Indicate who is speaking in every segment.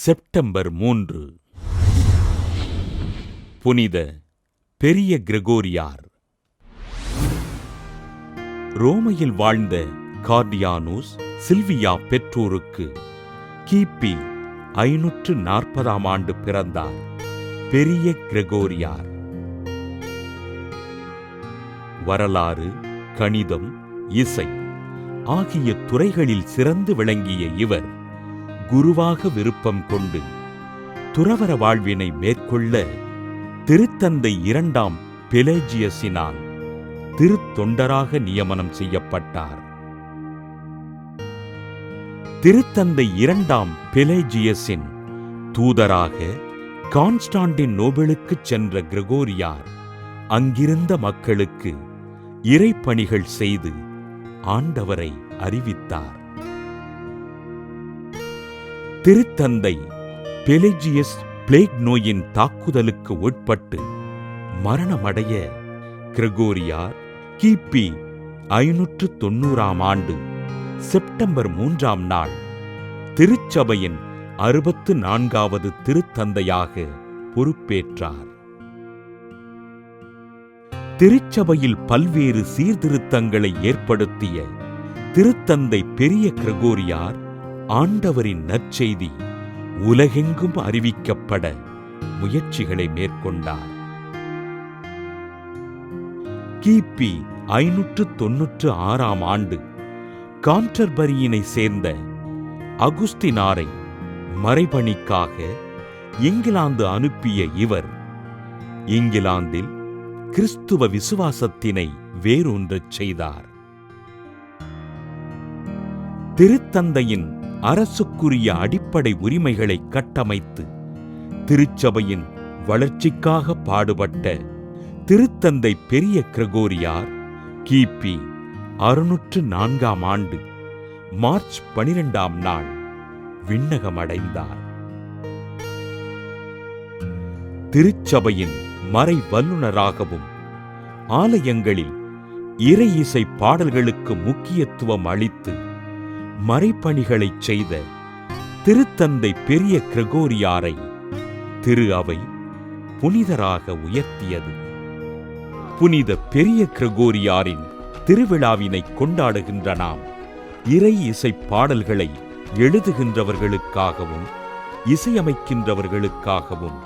Speaker 1: September மூன்று. புனித பெரிய கிரெகோரியார். ரோமையில் வாழ்ந்த கார்டியானூஸ் சில்வியா பெற்றோருக்கு கிபி ஐநூற்று நாற்பதாம் ஆண்டு பிறந்தார். பெரிய கிரெகோரியார். வரலாறு கணிதம் இசை ஆகிய துறைகளில் சிறந்து விளங்கிய இவர் குருவாக விருப்பம் கொண்டு துறவர வாழ்வினை மேற்கொள்ள திருத்தந்தை இரண்டாம் பெலேஜியஸினால் திருத்தொண்டராக நியமனம் செய்யப்பட்டார். திருத்தந்தை இரண்டாம் பெலேஜியஸின் தூதராக கான்ஸ்டாண்டின் நோபெலுக்குச் சென்ற கிரகோரியார் அங்கிருந்த மக்களுக்கு இறைப்பணிகள் செய்து ஆண்டவரை அறிவித்தார். திருத்தந்தை பெலிஜியஸ் பிளேக் நோயின் தாக்குதலுக்கு உட்பட்டு மரணமடைய கிரகோரியார் கிபி ஐநூற்று தொன்னூறாம் ஆண்டு செப்டம்பர் மூன்றாம் நாள் திருச்சபையின் அறுபத்து நான்காவது திருத்தந்தையாக பொறுப்பேற்றார். திருச்சபையில் பல்வேறு சீர்திருத்தங்களை ஏற்படுத்திய திருத்தந்தை பெரிய கிரகோரியார் ஆண்டவரின் நற்செய்தி உலகெங்கும் அறிவிக்கப்பட முயற்சிகளை மேற்கொண்டார். கிபி ஐநூற்று தொன்னூற்று ஆறாம் ஆண்டு கான்டர்பரியினை சேர்ந்த அகுஸ்தினாரை மறைபணிக்காக இங்கிலாந்து அனுப்பிய இவர் இங்கிலாந்தில் கிறிஸ்துவ விசுவாசத்தினை வேரூன்றச் செய்தார். திருத்தந்தையின் அரசுக்குரிய அடிப்படை உரிமைகளை கட்டமைத்து திருச்சபையின் வளர்ச்சிக்காக பாடுபட்ட திருத்தந்தை பெரிய கிரகோரியார் கிபி அறுநூற்று நான்காம் ஆண்டு மார்ச் பனிரெண்டாம் நாள் விண்ணகமடைந்தார். திருச்சபையின் மறை வல்லுநராகவும் ஆலயங்களில் இறை இசை பாடல்களுக்கு முக்கியத்துவம் அளித்து மறைப்பணிகளைச் செய்த திருத்தந்தை பெரிய கிரகோரியாரை திரு அவை புனிதராக உயர்த்தியது. புனித பெரிய கிரகோரியாரின் திருவிழாவினை கொண்டாடுகின்ற நாம் இறை இசை பாடல்களை எழுதுகின்றவர்களுக்காகவும் இசையமைக்கின்றவர்களுக்காகவும்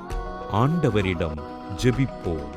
Speaker 1: ஆண்டவரிடம் ஜெபிப்போம்.